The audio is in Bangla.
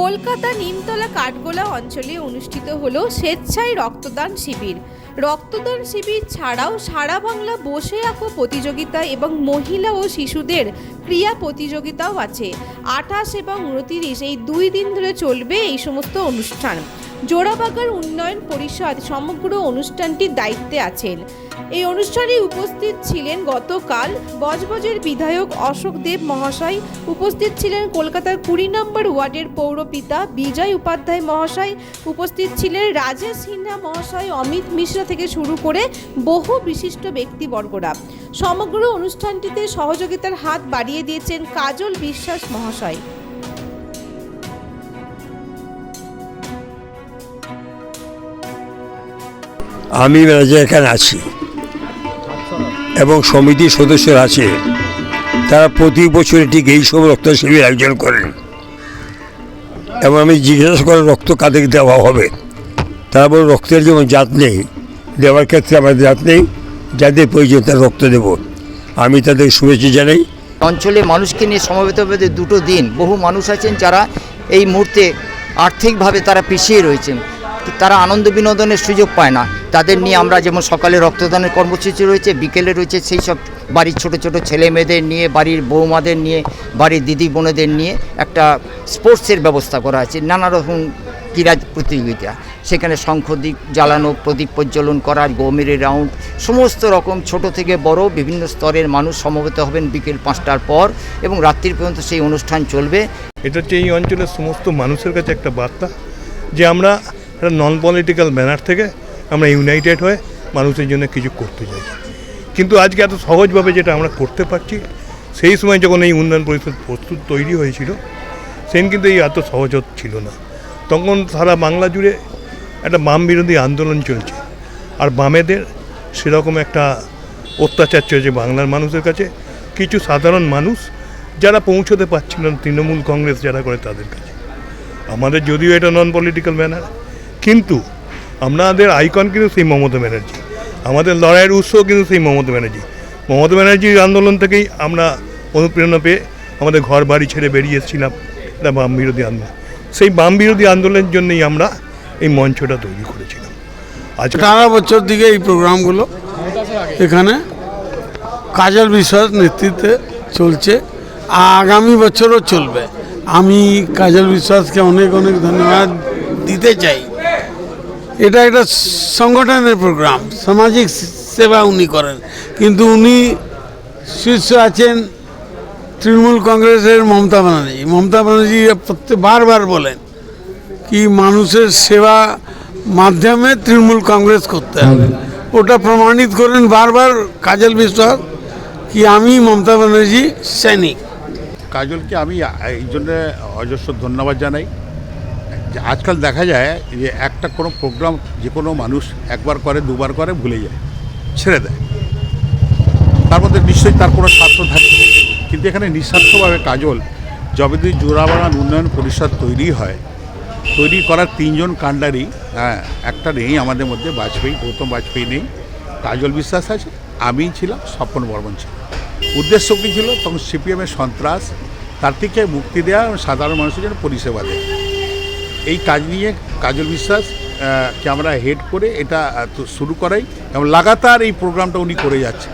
কলকাতা নিমতলা কাঠগোলা অঞ্চলে অনুষ্ঠিত হল স্বেচ্ছায় রক্তদান শিবির। রক্তদান শিবির ছাড়াও সারা বাংলা বসে আঁকো প্রতিযোগিতা এবং মহিলা ও শিশুদের ক্রিয়া প্রতিযোগিতাও আছে। আঠাশ এবং উনতিরিশ এই দুই দিন ধরে চলবে এই সমস্ত অনুষ্ঠান। জোড়াবাগার উন্নয়ন পরিষদ সমগ্র অনুষ্ঠানটির দায়িত্বে আছেন। এই অনুষ্ঠানে উপস্থিত ছিলেন গতকাল বজবজের বিধায়ক অশোক দেব মহাশয়, উপস্থিত ছিলেন কলকাতার কুড়ি নম্বর ওয়ার্ডের পৌরপিতা বিজয় উপাধ্যায় মহাশয়, উপস্থিত ছিলেন রাজেশ সিনহা মহাশয়, অমিত মিশ্রা থেকে শুরু করে বহু বিশিষ্ট ব্যক্তিবর্গরা। সমগ্র অনুষ্ঠানটিতে সহযোগিতার হাত বাড়িয়ে দিয়েছেন কাজল বিশ্বাস মহাশয়। আমি এখানে আছি। এবং সমিতির সদস্যরা আছে। তারা প্রতি বছর ঠিক এই সব রক্ত শিবির আয়োজন করেন। এবং আমি জিজ্ঞাসা করে রক্ত কাদের দেওয়া হবে? তারা বলে, রক্তের যেমন জাত নেই, দেওয়ার ক্ষেত্রে আমাদের জাত নেই, যাদের প্রয়োজন তার রক্ত দেব। আমি তাদের শুভেচ্ছা জানাই। অঞ্চলে মানুষকে নিয়ে সমবেত দুটো দিন। বহু মানুষ আছেন যারা এই মুহূর্তে আর্থিকভাবে তারা পিছিয়ে রয়েছেন। তারা আনন্দ বিনোদনের সুযোগ পায় না। তাদের নিয়ে আমরা যেমন সকালে রক্তদানের কর্মসূচি রয়েছে, বিকেলে রয়েছে সেই সব বাড়ির ছোট ছোট ছেলে মেয়েদের নিয়ে, বাড়ির বৌমাদের নিয়ে, বাড়ির দিদি বোনেদের নিয়ে একটা স্পোর্টসের ব্যবস্থা করা আছে, নানা রকম ক্রীড়া প্রতিযোগিতা। সেখানে শঙ্খদ্বীপ জ্বালানো, প্রদীপ প্রজ্বলন করা, গৌমেরি রাউন্ড, সমস্ত রকম ছোট থেকে বড় বিভিন্ন স্তরের মানুষ সমবেত হবেন বিকেল পাঁচটার পর এবং রাত্রির পর্যন্ত সেই অনুষ্ঠান চলবে। এটা হচ্ছে এই অঞ্চলের সমস্ত মানুষের কাছে একটা বার্তা যে আমরা নন পলিটিক্যাল ব্যানার থেকে আমরা ইউনাইটেড হয়ে মানুষের জন্য কিছু করতে চাই। কিন্তু আজকে এত সহজভাবে যেটা আমরা করতে পারছি, সেই সময় যখন এই উন্নয়ন পরিষদ প্রস্তুত তৈরি হয়েছিল, সেদিন কিন্তু এই এত সহজ ছিল না। তখন সারা বাংলা জুড়ে একটা বাম বিরোধী আন্দোলন চলছে। আর বামেদের সেরকম একটা অত্যাচার চলছে বাংলার মানুষের কাছে। কিছু সাধারণ মানুষ যারা পৌঁছতে পারছিল না, তৃণমূল কংগ্রেস যারা করে তাদের কাছে। আমাদের যদিও এটা নন পলিটিক্যাল ব্যানার কিন্তু আমাদের আইকন কিন্তু সেই মমতা ব্যানার্জি। আমাদের লড়াইয়ের উৎস কিন্তু সেই মমতা ব্যানার্জি। মমতা ব্যানার্জির আন্দোলন থেকেই আমরা অনুপ্রেরণা পেয়ে আমাদের ঘর বাড়ি ছেড়ে বেরিয়ে এসেছিলাম এটা বাম বিরোধী আন্দোলন। সেই বাম বিরোধী আন্দোলনের জন্যই আমরা এই মঞ্চটা তৈরি করেছিলাম। আজকে টানা বছর দিকে এই প্রোগ্রামগুলো এখানে কাজল বিশ্বাস নেতৃত্বে চলছে, আগামী বছরও চলবে। আমি কাজল বিশ্বাসকে অনেক অনেক ধন্যবাদ দিতে চাই। এটা একটা সংগঠনের প্রোগ্রাম সামাজিক সেবা উনি করেন। কিন্তু উনি শীর্ষ আছেন তৃণমূল কংগ্রেসের মমতা ব্যানার্জি। মমতা ব্যানার্জি প্রত্যেক বারবার বলেন কি মানুষের সেবা মাধ্যমে তৃণমূল কংগ্রেস করতে হবে। ওটা প্রমাণিত করেন বারবার কাজল বিশ্বাস কি আমি মমতা ব্যানার্জি সৈনিক। কাজলকে আমি এই জন্য অজস্র ধন্যবাদ জানাই। যে আজকাল দেখা যায় যে একটা কোনো প্রোগ্রাম যে কোনো মানুষ একবার করে, দুবার করে ভুলে যায়, ছেড়ে দেয়। তার মধ্যে নিশ্চয়ই তার কোনো স্বার্থ থাকে। কিন্তু এখানে নিঃস্বার্থভাবে কাজল যবে দুই জোড়াবাগান উন্নয়ন পরিষদ তৈরি হয়। তৈরি করার তিনজন কাণ্ডারি হ্যাঁ একটা নেই আমাদের মধ্যে, বাজপেয়ী, গৌতম বাজপেয়ী নেই। কাজল বিশ্বাস আছে আমি ছিলাম, স্বপন বর্মন ছিল উদ্দেশ্য কী ছিল? তখন সিপিএমের সন্ত্রাস, তার থেকে মুক্তি দেওয়া এবং সাধারণ মানুষের জন্য পরিষেবা দেওয়া এই কাজ নিয়ে কাজল বিশ্বাস ক্যামেরা হেড করে এটা শুরু করাই এবং লাগাতার এই প্রোগ্রামটা উনি করে যাচ্ছে